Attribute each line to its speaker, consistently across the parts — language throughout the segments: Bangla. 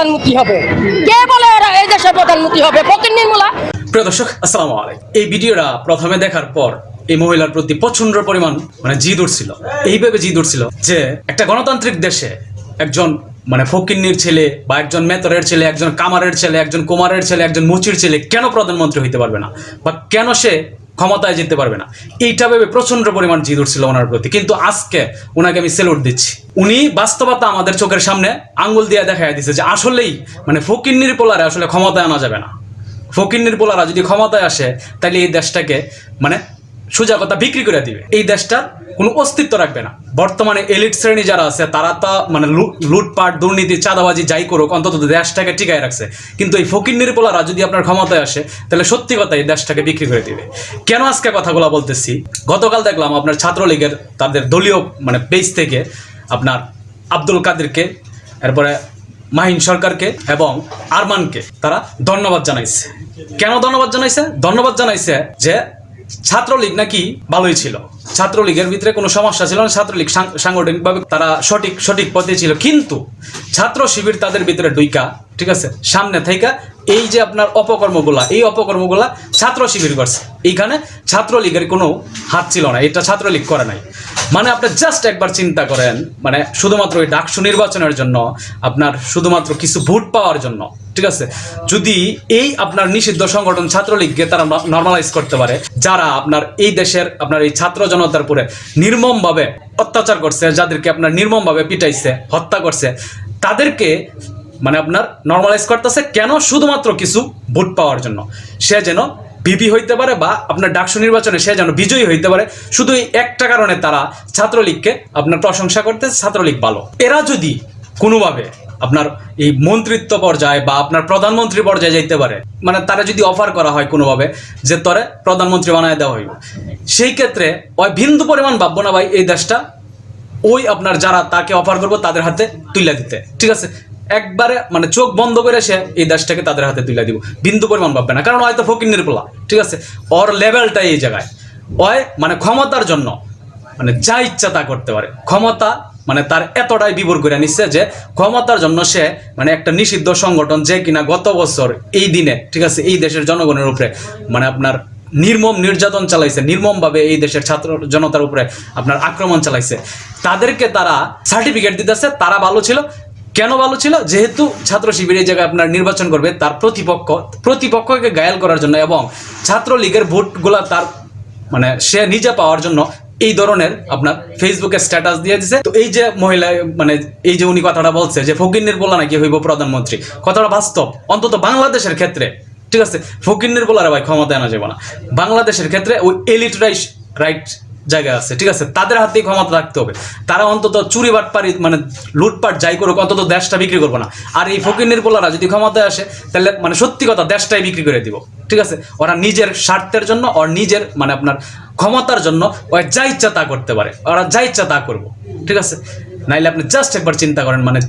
Speaker 1: প্রধানমন্ত্রী হবে। কে বলে এরা এই দেশের প্রধানমন্ত্রী হবে? ফকির নির্মূলা।
Speaker 2: প্রিয় দর্শক, আসসালামু আলাইকুম। এই ভিডিওটা প্রথমে দেখার পর এই মহিলার প্রতি প্রচণ্ড পরিমাণ মানে জিদ উঠছিল। এইভাবে জিদ উঠছিল যে একটা গণতান্ত্রিক দেশে একজন মানে ফকিন্নির ছেলে বা একজন মেতরের ছেলে, একজন কামারের ছেলে, একজন কুমারের ছেলে, একজন মুচির ছেলে কেন প্রধানমন্ত্রী হইতে পারবে না? বা কেন সে ক্ষমতায় যেতে পারবে না। এইটা ভেবে প্রচণ্ড পরিমাণ জিদ উঠছিল ওনার প্রতি। কিন্তু আজকে ওনাকে আমি সেলুট দিচ্ছি। উনি বাস্তবতা আমাদের চোখের সামনে আঙ্গুল দিয়ে দেখা দিচ্ছে যে আসলেই মানে ফকিন্নির পোলারে আসলে ক্ষমতায় আনা যাবে না। ফকিন্নির পোলারা যদি ক্ষমতায় আসে তাহলে এই দেশটাকে মানে সোজা কথা বিক্রি করে দিবে। এই দেশটার কোনো অস্তিত্ব রাখবে না। বর্তমানে এলিট শ্রেণি যারা আছে, তারা তা মানে লুটপাট, দুর্নীতি, চাঁদাবাজি যাই করুক, অন্তত দেশটাকে টিকায় রাখছে। কিন্তু এই ফকিন্নির পোলারা যদি আপনার ক্ষমতায় আসে, তাহলে সত্যি কথা এই দেশটাকে বিক্রি করে দিবে। কেন আজকে কথাগুলো বলতেছি? গতকাল দেখলাম আপনার ছাত্রলীগের তাদের দলীয় মানে পেজ থেকে আপনার আব্দুল কাদেরকে, এরপরে মাহিন সরকারকে এবং আরমানকে তারা ধন্যবাদ জানাইছে। কেন ধন্যবাদ জানাইছে? ধন্যবাদ জানাইছে যে ছাত্রলীগ নাকি ভালোই ছিল। ছাত্রলীগের ভিতরে কোনো সমস্যা ছিল না, ছাত্রলীগ সাংগঠনিকভাবে তারা সঠিক সঠিক পথে ছিল। কিন্তু ছাত্র শিবির তাদের ভিতরে ডুইকা ঠিক আছে? সামনে থেকে এই যে আপনার অপকর্মগুলা, এই অপকর্মগুলা ছাত্র শিবির করছে। এইখানে ছাত্রলীগের কোনো হাত ছিল না, এটা ছাত্রলীগ করে নাই। মানে আপনি জাস্ট একবার চিন্তা করেন মানে শুধুমাত্র এই ডাকসু নির্বাচনের জন্য, আপনার শুধুমাত্র কিছু ভোট পাওয়ার জন্য ঠিক আছে? যদি এই আপনার নিষিদ্ধ সংগঠন ছাত্রলীগকে তারা নর্মালাইজ করতে পারে, যারা আপনার এই দেশের আপনার এই ছাত্র জনতার উপরে নির্মমভাবে অত্যাচার করছে, যাদেরকে আপনার নির্মমভাবে পিটাইছে, হত্যা করছে, তাদেরকে মানে আপনার নর্মালাইজ করতেছে কেন? শুধুমাত্র কিছু ভোট পাওয়ার জন্য। সে যেন বিপি হইতে পারে বা আপনার ডাকসু নির্বাচনে সে যেন বিজয়ী হইতে পারে, শুধু এই একটা কারণে তারা ছাত্রলীগকে আপনার প্রশংসা করতে ছাত্রলীগ ভালো। এরা যদি কোনোভাবে আপনার এই মন্ত্রিত্ব পর্যায়ে বা আপনার প্রধানমন্ত্রী পর্যায়ে যাইতে পারে। মানে তারা যদি অফার করা হয় কোনোভাবে, যে তরে প্রধানমন্ত্রী বানায় দেওয়া হইব। সেই ক্ষেত্রে ওই বিন্দু পরিমাণ ভাববো না ভাই, এই দেশটা ওই আপনার যারা তাকে অফার করব তাদের হাতে তুলে দিতে। ঠিক আছে? একবারে মানে চোখ বন্ধ করে সে এই দেশটাকে তাদের হাতে তুলে দিব। বিন্দু পরিমাণ ভাববে না, কারণ হয়তো ফকির নির্পলা ঠিক আছে? ওর লেভেলটাই এই জায়গায়। ওয় মানে ক্ষমতার জন্য মানে যা ইচ্ছা তা করতে পারে। ক্ষমতা মানে তার এতটাই বিবর করে নিচ্ছে যে ক্ষমতার জন্য সে মানে একটা নিষিদ্ধ সংগঠন যে কিনা গত বছর এই দিনে, ঠিক আছে, এই দেশের জনগণের উপরে মানে আপনার নির্মম নির্যাতন চালাইছে, নির্মমভাবে এই দেশের ছাত্র জনতার উপরে আপনার আক্রমণ চালাইছে। তাদেরকে তারা সার্টিফিকেট দিতেছে, তারা ভালো ছিল। কেন ভালো ছিল? যেহেতু ছাত্র শিবির এই জায়গায় আপনার নির্বাচন করবে, তার প্রতিপক্ষ, প্রতিপক্ষকে গায়াল করার জন্য এবং ছাত্রলীগের ভোটগুলা তার মানে সে নিজে পাওয়ার জন্য এই ধরনের আপনার ফেসবুকে স্ট্যাটাস দিয়ে দিছে। তো এই যে মহিলা মানে এই যে উনি কথাটা বলছে যে ফকিন্নির বলা নাকি হইব প্রধানমন্ত্রী, কথাটা বাস্তব। অন্তত বাংলাদেশের ক্ষেত্রে, ঠিক আছে? ফকিন্নির বলারে ভাই ক্ষমতা আনা যাবে না। বাংলাদেশের ক্ষেত্রে ওই এলিট রাইট জায়গা আছে, ঠিক আছে? তাদের হাতেই ক্ষমতা রাখতে হবে। তারা অন্তত চুরি বাটপারি মানে লুটপাট যাই করুক, অন্তত দেশটা বিক্রি করব না। আর এই ফকিন্নির পোলারা যদি ক্ষমতায় আসে, তাহলে মানে সত্যি কথা, দেশটাই বিক্রি করে দিব। ঠিক আছে? ওরা নিজের স্বার্থের জন্য ওর নিজের মানে আপনার ক্ষমতার জন্য ওরা যা ইচ্ছা তা করতে পারে। ওরা যা ইচ্ছা তা করব। ঠিক আছে? নাইলে আপনি জাস্ট একবার চিন্তা করেন মানে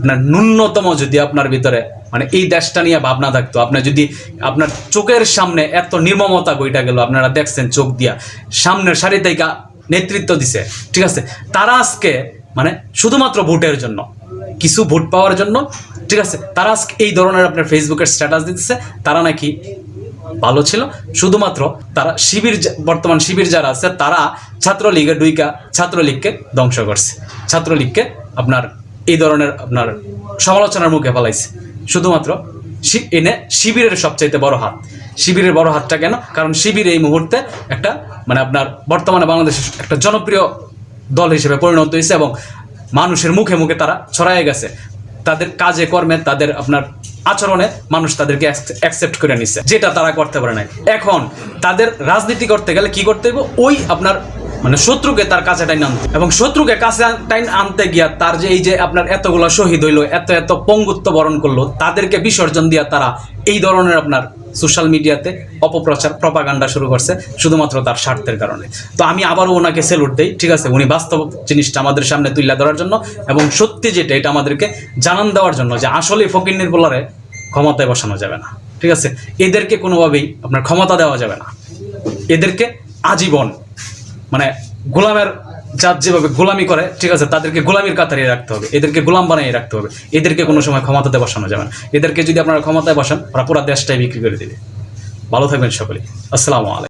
Speaker 2: আপনার ন্যূনতম যদি আপনার ভিতরে মানে এই দেশটা নিয়ে ভাবনা থাকতো আপনার যদি আপনার চোখের সামনে এত নির্মমতা বইটা গেল, আপনারা দেখছেন চোখ দিয়া, সামনের সারি থেকে নেতৃত্ব দিছে। ঠিক আছে? তারা আজকে মানে শুধুমাত্র ভোটের জন্য, কিছু ভোট পাওয়ার জন্য, ঠিক আছে? তারা আজকে এই ধরনের আপনার ফেসবুকের স্ট্যাটাস দিতেছে, তারা নাকি ভালো ছিল। শুধুমাত্র তারা শিবির বর্তমান শিবির যারা আছে, তারা ছাত্রলীগের দুইকা ছাত্রলীগকে ধ্বংস করছে। ছাত্রলীগকে আপনার এই ধরনের আপনার সমালোচনার মুখে ফেলাইছে। শুধুমাত্র এনে শিবিরের সবচাইতে বড় হাত। শিবিরের বড় হাতটা কেন? কারণ শিবির এই মুহূর্তে একটা মানে আপনার বর্তমানে বাংলাদেশের একটা জনপ্রিয় দল হিসেবে পরিণত হয়েছে এবং মানুষের মুখে মুখে তারা ছড়ায় গেছে। তাদের কাজে, কর্মে তাদের আপনার আচরণে মানুষ তাদেরকে অ্যাকসেপ্ট করে নিচ্ছে যেটা তারা করতে পারে না এখন তাদের রাজনীতি করতে গেলে কি করতে হবে ওই আপনার মানে শত্রুকে তার কাছে টাইন আনতে এবং শত্রুকে কাছে টাইন আনতে গিয়া তার যে এই যে আপনার এতগুলো শহীদ হইল, এত এত পঙ্গুত্ব বরণ করল, তাদেরকে বিসর্জন দিয়া তারা এই ধরনের আপনার সোশ্যাল মিডিয়াতে অপপ্রচার প্রপাগান্ডা শুরু করছে, শুধুমাত্র তার স্বার্থের কারণে। তো আমি আবারও ওনাকে সেলুট দেই, ঠিক আছে? উনি বাস্তব জিনিসটা আমাদের সামনে তুলে ধরার জন্য এবং সত্যি যেটা, এটা আমাদেরকে জানান দেওয়ার জন্য যে আসলে ফকির নির্বলারে ক্ষমতায় বসানো যাবে না। ঠিক আছে? এদেরকে কোনোভাবেই আপনার ক্ষমতা দেওয়া যাবে না। এদেরকে আজীবন মানে গোলামের যার যেভাবে গোলামি করে, ঠিক আছে, তাদেরকে গোলামির কাতারিয়ে রাখতে হবে। এদেরকে গোলাম বানিয়ে রাখতে হবে। এদেরকে কোনো সময় ক্ষমতাতে বসানো যাবে না। এদেরকে যদি আপনারা ক্ষমতায় বসান, ওরা পুরো দেশটাই বিক্রি করে দেবে। ভালো থাকবেন সকলে আসসালামু আলাইকুম।